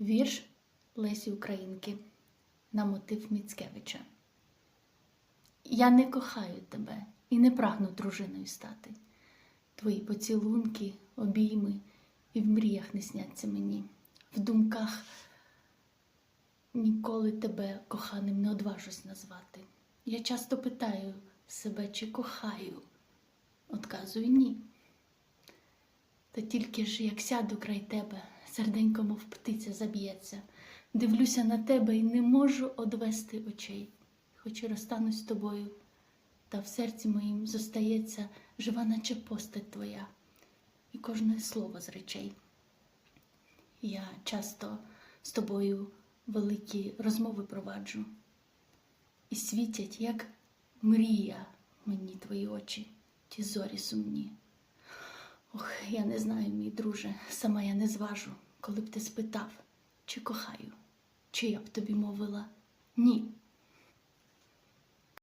Вірш Лесі Українки на мотив Міцкевича. Я не кохаю тебе і не прагну дружиною стати. Твої поцілунки, обійми і в мріях не сняться мені. В думках ніколи тебе коханим не одважусь назвати. Я часто питаю себе, чи кохаю. Отказую ні. Та тільки ж, як сяду край тебе, серденько, мов птиця, заб'ється, дивлюся на тебе і не можу одвести очей, хоч і розстанусь з тобою, та в серці моїм зостається жива, наче постать твоя, і кожне слово з речей. Я часто з тобою великі розмови проваджу, і світять, як мрія мені твої очі, ті зорі сумні. Ох, я не знаю, мій друже, сама я не зважу, коли б ти спитав, чи кохаю, чи я б тобі мовила ні.